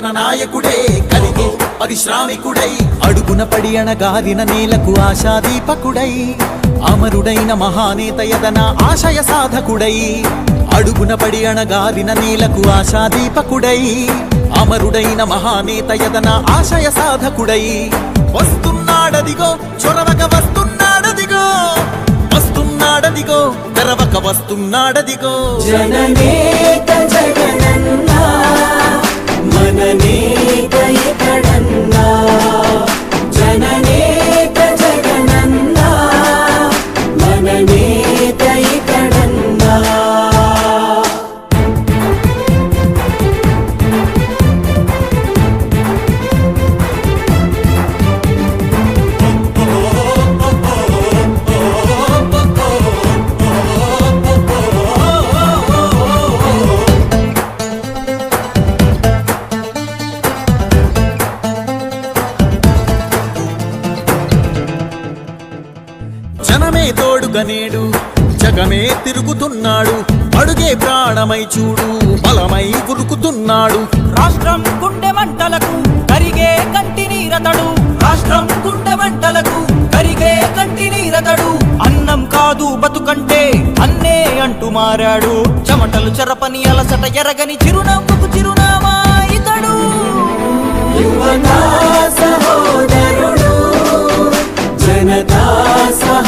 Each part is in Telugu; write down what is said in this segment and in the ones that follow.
ఒక సేవకుడై కదిలే జననాయకుడే కలిగే పరిశ్రామికుడై అడుగున పడి అణగారిన నేలకు ఆశాదీపకుడై అమరుడైన మహానేత యదన ఆశయ సాధకుడై అడుగున పడి అణగారిన నేలకు ఆశాదీపకుడై అమరుడైన మహానేత యదన ఆశయ సాధకుడై. వస్తున్నాడదిగో చొరవక వస్తున్నాడదిగో వస్తున్నాడదిగో తెరవక వస్తున్నాడదిగో. జననేత జగనన్నా మననేత ఇతడన్నా జననేత జగమే తిరుగుతున్నాడు. అడుగే ప్రాణమై చూడు బలమై ఉరుకుతున్నాడు. రాష్ట్రం గుండె మంటలకు కరిగే కంటి నీరతడు. రాష్ట్రం గుండె మంటలకు కరిగే కంటి నీరతడు. అన్నం కాదు బతుకంటే అన్నే అంటూ మారాడు. చెమటలు చెరపని అలసట ఎరగని చిరునవ్వుకు చిరునామా ఇతడు. యువతా సహోదరుడు జనతా సహాయకుడు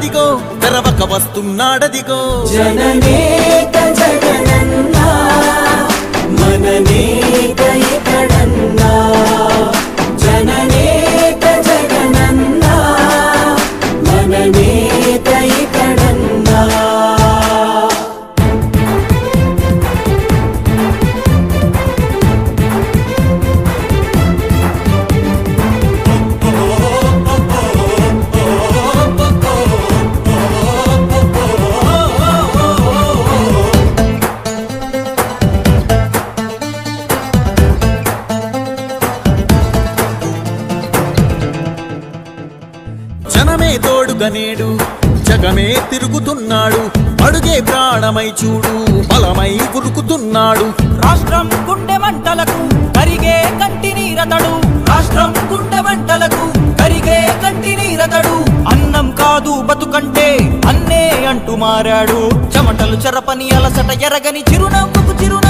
వస్తున్నాడదిగో తెరవక వస్తున్నాడదిగో. జననేత జగనన్నా మననేత ఇతడన్నా నేడు జగమే తిరుగుతున్నాడు. అడుగే ప్రాణమై చూడు. బలమై గురుకుతున్నాడు రాష్ట్రం గుండె మంటలకు కరిగే కంటి నీరతడు. రాష్ట్రం గుండె మంటలకు కరిగే కంటి నీరతడు. అన్నం కాదు బతుకంటే అన్నే అంటూ మారాడు. చెమటలు చెరపని అలసట ఎరగని చిరునవ్వుకు చిరునవ్వు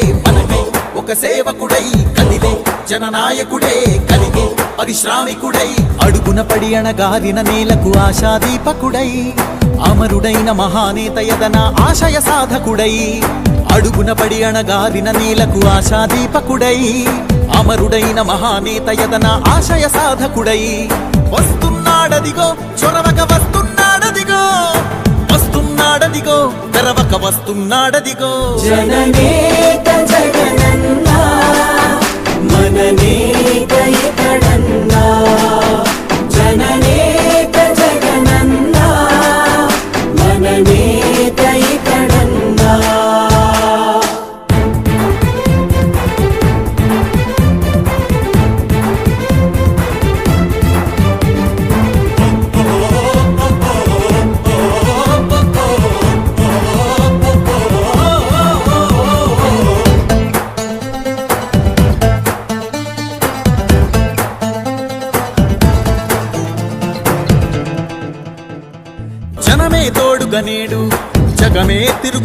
సైనికుడే మనకై ఒక సేవకుడై కదిలే జననాయకుడే కలిగే పరిశ్రామికుడై అడుగున పడి అణగారిన నేలకు ఆశాదీపకుడై అమరుడైన మహానేత యదన ఆశయ సాధకుడై అడుగున పడి అణగారిన నేలకు ఆశాదీపకుడై అమరుడైన మహానేత యదన ఆశయ సాధకుడై వస్తున్నాడదిగో చొరవక వస్తున్నాడదిగో వస్తున్నాడదిగో తెరవక వస్తున్నాడదిగో. జననేత జగనన్నా మననేత ఇతడన్నా జననేత జగనన్నా మననేత ఇతడన్నా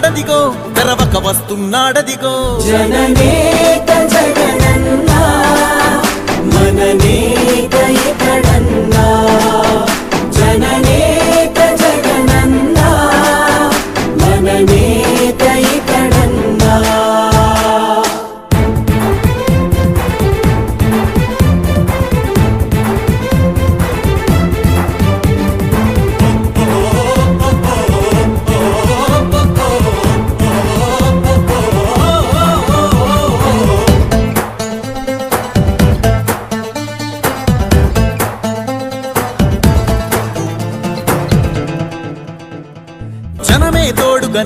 వస్తున్నాడదిగో తెరవక వస్తున్నాడదిగో. జననేత జగనన్నా మననేత ఇతడన్నా జననేత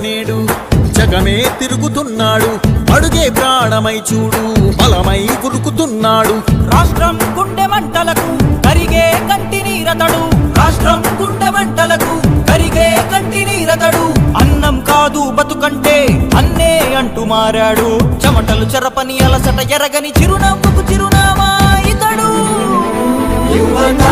నేడు జగమే తిరుగుతున్నాడు అడుగే ప్రాణమై చూడు బలమై కురుకుతున్నాడు రాష్ట్రం గుండె మంటలకు కరిగే కంటి నీరతడు. రాష్ట్రం గుండె మంటలకు కరిగే కంటి నీరతడు. అన్నం కాదు బతుకంటే అన్నే అంటూ మారాడు. చెమటలు చెరపని అలసట ఎరగని చిరునవ్వుకు చిరునామా ఇతడు. యువతా